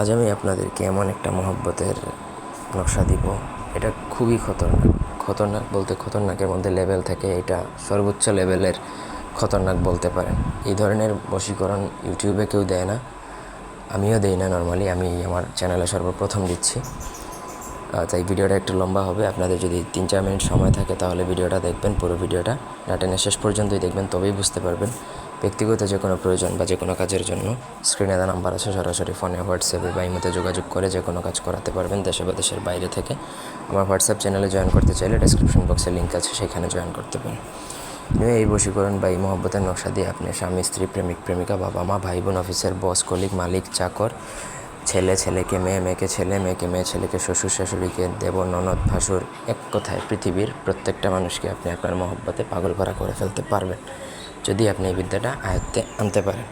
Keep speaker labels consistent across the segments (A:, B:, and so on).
A: আজ আমি আপনাদেরকে এমন একটা মহব্বতের নকশা দিব। এটা খুবই খতরনাক। খতরনাক বলতে খতরনাকের মধ্যে লেভেল থাকে, এটা সর্বোচ্চ লেভেলের খতরনাক বলতে পারেন। এই ধরনের বশীকরণ ইউটিউবে কেউ দেয় না। আমিও দেই না নর্মালি আমি আমার চ্যানেলে সর্বপ্রথম দিচ্ছি। তাই ভিডিওটা একটু লম্বা হবে। আপনাদের যদি তিন চার মিনিট সময় থাকে, তাহলে ভিডিওটা দেখবেন, পুরো ভিডিওটা। নাটেনে শেষ পর্যন্তই দেখবেন, তবেই বুঝতে পারবেন ব্যক্তিগত যে কোনো প্রয়োজন বা যে কোনো কাজের জন্য স্ক্রিনে দেওয়া নাম্বার আছে, সরাসরি ফোনে হোয়াটসঅ্যাপে বা ইমোতে যোগাযোগ করে যে কোনো কাজ করাতে পারবেন দেশে বা দেশের বাইরে থেকে। আমার হোয়াটসঅ্যাপ চ্যানেলে জয়েন করতে চাইলে ডেসক্রিপশন বক্সে লিঙ্ক আছে, সেখানে জয়েন করতে পারেন। এই বশীকরণ বা এই মহব্বতের নকশা দিয়ে আপনি স্বামী, স্ত্রী, প্রেমিক, প্রেমিকা, বাবা, মা, ভাই, বোন অফিসের বস কলিগ মালিক, চাকর, ছেলে, ছেলেকে, মেয়ে, মেয়েকে, ছেলে, মেয়েকে, মেয়ে, ছেলেকে, শ্বশুর, শাশুড়িকে, দেব, ননদ, ভাসুর, এক কথায় পৃথিবীর প্রত্যেকটা মানুষকে আপনি আপনার মহব্বতে পাগল করা করে ফেলতে পারবেন। যদি আপনি এই বিদ্যাটা আয়ত্তে আনতে পারেন।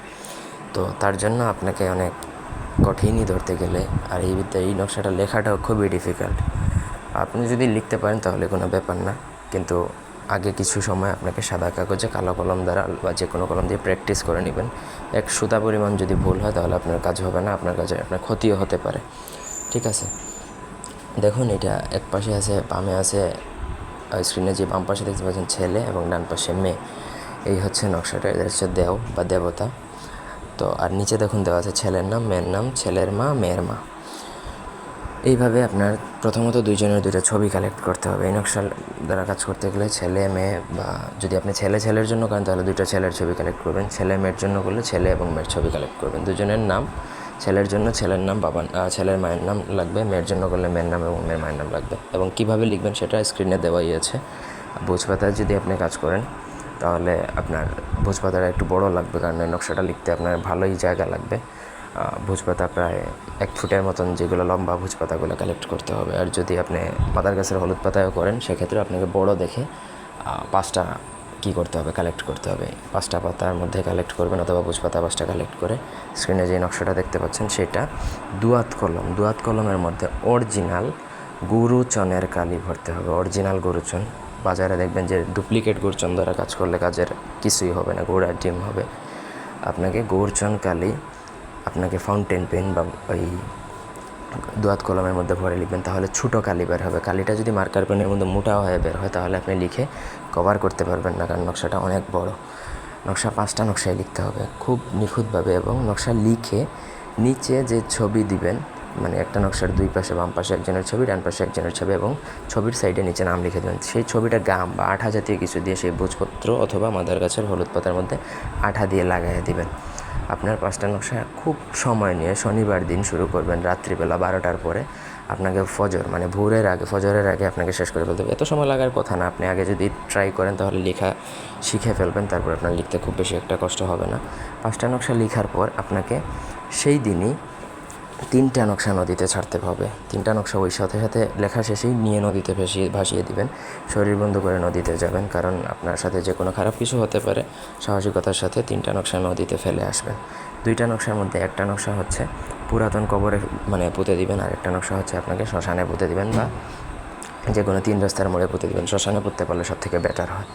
A: তো তার জন্য আপনাকে অনেক কঠিনই ধরতে গেলে আর এই বিদ্যা, এই নকশাটা লেখাটাও খুবই ডিফিকাল্ট আপনি যদি লিখতে পারেন তাহলে কোনো ব্যাপার না, কিন্তু আগে কিছু সময় আপনাকে সাদা কাগজে কালো কলম দ্বারা বা যে কোনো কলম দিয়ে প্র্যাকটিস করে নেবেন। এক সুতা পরিমাণ যদি ভুল হয় তাহলে আপনার কাজ হবে না, আপনার কাজে আপনার ক্ষতিও হতে পারে। ঠিক আছে? দেখুন, এটা এক পাশে আছে, বামে আছে স্ক্রিনে যে বাম পাশে দেখতে পাচ্ছেন ছেলে এবং ডান পাশে মেয়ে। এই হচ্ছে নকশাটা, এটা হচ্ছে দেও বা দেবতা। তো আর নিচে দেখুন দেওয়া আছে ছেলের নাম, মেয়ের নাম, ছেলের মা, মেয়ের মা। এইভাবে আপনার প্রথমত দুইজনের দুইটা ছবি কালেক্ট করতে হবে। এই নকশার দ্বারা কাজ করতে গেলে ছেলে, মেয়ে বা যদি আপনি ছেলে, ছেলের জন্য করেন, তাহলে দুটো ছেলের ছবি কালেক্ট করবেন। ছেলে, মেয়ের জন্য করলে ছেলে এবং মেয়ের ছবি কালেক্ট করবেন। দুজনের নাম, ছেলের জন্য ছেলের নাম বাবা ছেলের মায়ের নাম লাগবে। মেয়ের জন্য করলে মেয়ের নাম এবং মেয়ের মায়ের নাম লাগবে। এবং কীভাবে লিখবেন সেটা স্ক্রিনে দেওয়াই আছে। ভোজপাতায় যদি আপনি কাজ করেন তাহলে আপনার ভোজপাতাটা একটু বড় লাগবে, কারণ নকশাটা লিখতে আপনার ভালোই জায়গা লাগবে। ভোজপাতা প্রায় এক ফুটের মতন যেগুলো লম্বা ভোজপাতাগুলো কালেক্ট করতে হবে। আর যদি আপনি মাদার গাছের হলুদ পাতায়ও করেন সেক্ষেত্রে আপনাকে বড় দেখে পাঁচটা কী করতে হবে কালেক্ট করতে হবে। পাঁচটা পাতার মধ্যে কালেক্ট করবেন অথবা ভোজপাতা পাঁচটা কালেক্ট করে স্ক্রিনে যে নকশাটা দেখতে পাচ্ছেন, সেটা দুয়াত কলম। দুয়াত কলমের মধ্যে অরিজিনাল গুরুচনের কালি ভরতে হবে। অরিজিনাল গুরুচন। বাজারে দেখবেন যে ডুপ্লিকেট গুরুচন দ্বারা কাজ করলে কাজের কিছুই হবে না, গুড় আর ডিম হবে। আপনাকে গুরুচন কালি আপনাকে ফাউন্টেন পেন বা ওই দোয়াত কলমের মধ্যে ভরে লিখবেন, তাহলে ছোটো কালি বের হবে। কালিটা যদি মার্কার পেনের মধ্যে মোটা হয়ে বের হয়, তাহলে আপনি লিখে কভার করতে পারবেন না, কারণ নকশাটা অনেক বড়। নকশা পাঁচটা নকশায় লিখতে হবে, খুব নিখুঁতভাবে এবং নকশা লিখে নিচে যে ছবি দিবেন মানে একটা নকশার দুই পাশে, বাম পাশে একজনের ছবি, ডান পাশে একজনের ছবি এবং ছবির সাইডে নিচে নাম লিখে দেবেন। সেই ছবিটা গাম বা আঠা জাতীয় কিছু দিয়ে সেই ভোজপত্র অথবা মাদার গাছের হলুদ পাতার মধ্যে আঠা দিয়ে লাগাইয়ে দিবেন। আপনার পাঁচটা নকশা খুব সময় নিয়ে শনিবার দিন শুরু করবেন, রাত্রিবেলা বারোটার পরে আপনাকে ফজর মানে ভোরের আগে, ফজরের আগে আপনাকে শেষ করে ফেলতে হবে। এত সময় লাগার কথা না, আপনি আগে যদি ট্রাই করেন তাহলে লেখা শিখে ফেলবেন, তারপর আপনার লিখতে খুব বেশি একটা কষ্ট হবে না। পাঁচটা নকশা লেখার পর আপনাকে সেই দিনই তিনটা নকশা নদীতে ছাড়তে হবে। তিনটা নকশা ওই সাথে সাথে লেখা শেষেই নিয়ে নদীতে ভেসিয়ে, ভাসিয়ে দিবেন। শরীর বন্ধ করে নদীতে যাবেন কারণ আপনার সাথে যে কোনো খারাপ কিছু হতে পারে। সাহসিকতার সাথে তিনটা নকশা নদীতে ফেলে আসবেন। দুইটা নকশার মধ্যে একটা নকশা হচ্ছে পুরাতন কবরে মানে পুঁতে দিবেন আর একটা নকশা হচ্ছে আপনাকে শ্মশানে পুঁতে দিবেন বা যে কোনো তিন রাস্তার মোড়ে পুঁতে দেবেন শ্মশানে পুঁততে পারলে সব থেকে বেটার হয়।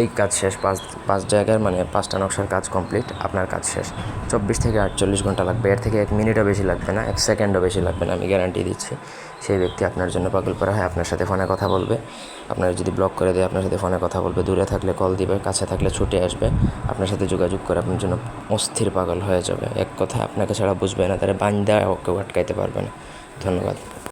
A: এই কাজ শেষ পাঁচ পাঁচ জায়গার মানে পাঁচটা নকশার কাজ কমপ্লিট আপনার কাজ শেষ। চব্বিশ থেকে আটচল্লিশ ঘণ্টা লাগবে, এর থেকে এক মিনিটও বেশি লাগবে না, এক সেকেন্ডও বেশি লাগবে না, আমি গ্যারান্টি দিচ্ছি। সেই ব্যক্তি আপনার জন্য পাগল করা হয়, আপনার সাথে ফোনে কথা বলবে। আপনার যদি ব্লক করে দেয়, আপনার সাথে ফোনে কথা বলবে, দূরে থাকলে কল দিবে, কাছে থাকলে ছুটে আসবে। আপনার সাথে যোগাযোগ করে আপনার জন্য অস্থির পাগল হয়ে যাবে। এক কথা আপনাকে ছাড়া বুঝবে না, তারা বান্দা কেউ আটকাইতে পারবে না। ধন্যবাদ।